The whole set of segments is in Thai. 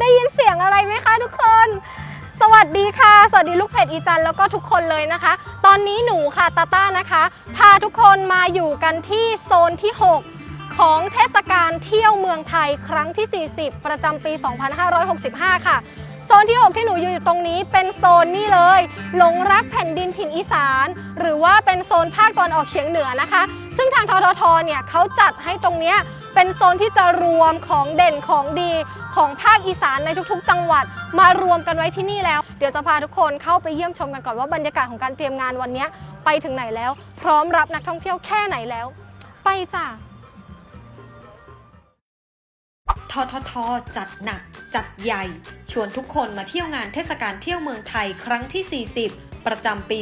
ได้ยินเสียงอะไรไหมคะทุกคน สวัสดีค่ะ สวัสดีลูกเพจอีจันแล้วก็ทุกคนเลยนะคะ ตอนนี้หนูค่ะตาต้านะคะ พาทุกคนมาอยู่กันที่โซนที่ 6 ของเทศกาลเที่ยวเมืองไทยครั้งที่ 40 ประจำปี 2565 ค่ะ โซนที่ 6 ที่หนูอยู่ตรงนี้เป็นโซนนี่เลยหลงรักแผ่นดินถิ่นอีสาน หรือว่าเป็นโซนภาคตอนออกเฉียงเหนือนะคะ ซึ่งทางทททเนี่ยเขาจัดให้ตรงเนี้ยเป็นโซนที่จะรวมของเด่นของดีของภาคอีสานในทุกๆ จังหวัด มารวมกันไว้ที่นี่แล้ว เดี๋ยวจะพาทุกคนเข้าไปเยี่ยมชมกันก่อนว่าบรรยากาศของการเตรียมงานวันนี้ไปถึงไหนแล้ว พร้อมรับนักท่องเที่ยวแค่ไหนแล้ว ไปจ้ะทททจัดหนัก จัดใหญ่ ชวนทุกคนมาเที่ยวงานเทศกาลเที่ยวเมืองไทยครั้งที่ 40 ประจำปี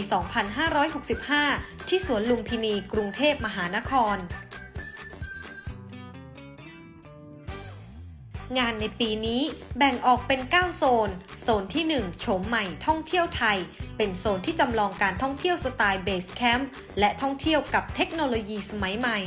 2565 ที่สวนลุมพินีกรุงเทพมหานคร งานในปีนี้แบ่งออกเป็น 9 โซน โซนที่ 1 โฉมใหม่ท่องเที่ยวไทย เป็นโซนที่จำลองการท่องเที่ยวสไตล์เบสแคมป์และท่องเที่ยวกับเทคโนโลยีสมัยใหม่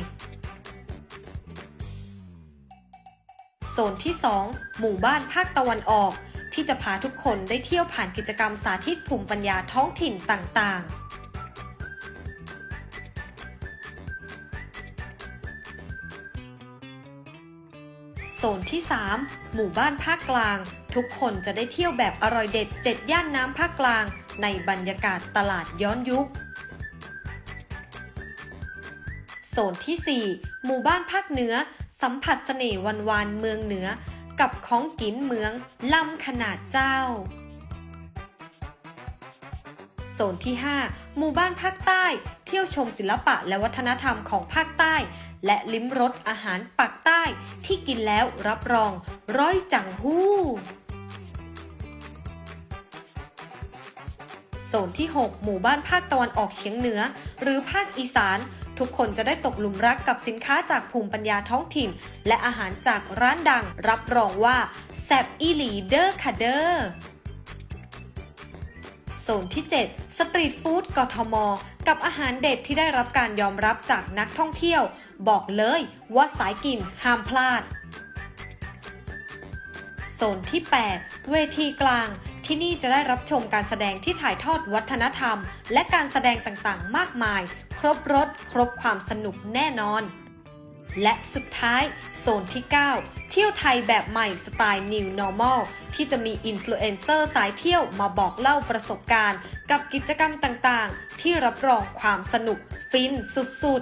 โซนที่ 2 หมู่บ้านภาคตะวันออก ที่จะพาทุกคนได้เที่ยวผ่านกิจกรรมสาธิตภูมิปัญญาท้องถิ่นต่างๆโซนที่ 3 หมู่บ้านภาคกลาง ทุกคนจะได้เที่ยวแบบอร่อยเด็ด 7 ย่านน้ำภาคกลาง ในบรรยากาศตลาดย้อนยุค โซนที่ 4 หมู่บ้านภาคเหนือ สัมผัสเสน่ห์วันวานเมืองเหนือ กับของกินเมืองลำขนาดเจ้า โซนที่ 5 หมู่บ้านภาคใต้ เที่ยวชมศิลปะและวัฒนธรรมของภาคใต้ และลิ้มรสอาหารปากใต้ที่กินแล้วรับรอง ร้อยจังหู้โซนที่ 6 หมู่บ้านภาคตะวันออกเฉียงเหนือ หรือภาคอีสาน ทุกคนจะได้ตกหลุมรักกับสินค้าจากภูมิปัญญาท้องถิ่น และอาหารจากร้านดัง รับรองว่าแซบอีหลีเดอร์ค่ะเดอร์โซนที่ 7 สตรีทฟู้ดกทม กับอาหารเด็ดที่ได้รับการยอมรับจากนักท่องเที่ยว บอกเลยว่าสายกินห้ามพลาด โซนที่ 8 เวทีกลาง ที่นี่จะได้รับชมการแสดงที่ถ่ายทอดวัฒนธรรม และการแสดงต่างๆ มากมาย รบรถครบความสนุกแน่นอน และสุดท้ายโซนที่ 9 เที่ยวไทยแบบใหม่สไตล์ New Normal ที่จะมีอินฟลูเอนเซอร์สายเที่ยวมาบอกเล่าประสบการณ์ กับกิจกรรมต่างๆ ที่รับรองความสนุกฟินสุด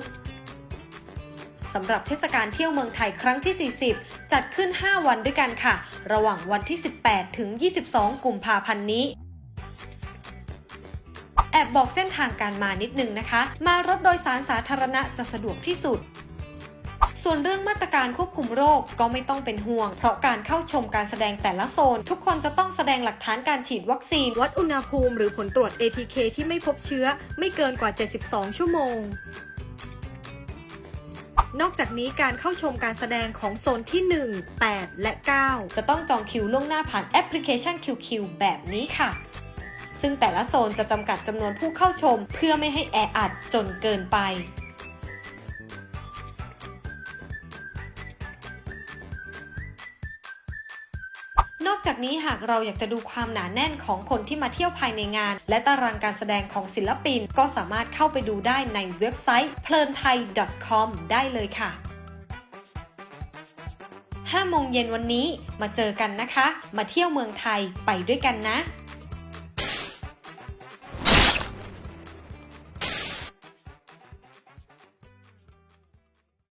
ๆสำหรับเทศกาลเที่ยวเมืองไทยครั้งที่ 40 จัดขึ้น 5 วันด้วยกันค่ะ ระหว่างวันที่ 18 ถึง 22 กุมภาพันธ์นี้ แอบบอกเส้นทางการมานิดนึงนะคะ มารถโดยสารสาธารณะจะสะดวกที่สุดส่วนเรื่องมาตรการควบคุมโรคก็ไม่ต้องเป็นห่วง เพราะการเข้าชมการแสดงแต่ละโซน ทุกคนจะต้องแสดงหลักฐานการฉีดวัคซีน วัดอุณหภูมิหรือผลตรวจ ATK ที่ไม่พบเชื้อ ไม่เกินกว่า 72 ชั่วโมง นอกจากนี้การเข้าชมการแสดงของโซนที่ 1 8 และ 9 จะต้องจองคิวล่วงหน้าผ่านแอปพลิเคชัน QQ แบบนี้ค่ะ ซึ่งแต่ละโซนจะจำกัดจำนวนผู้เข้าชม เพื่อไม่ให้แออัดจนเกินไปนอกจากนี้หากเราอยากจะดูความหนาแน่นของคนที่มาเที่ยวภายในงาน และตารางการแสดงของศิลปิน ก็สามารถเข้าไปดูได้ในเว็บไซต์ p l a n t h a i com ได้เลยค่ะ 5 โมงเย็นวันนี้มาเจอกันนะคะ มาเที่ยวเมืองไทยไปด้วยกันนะ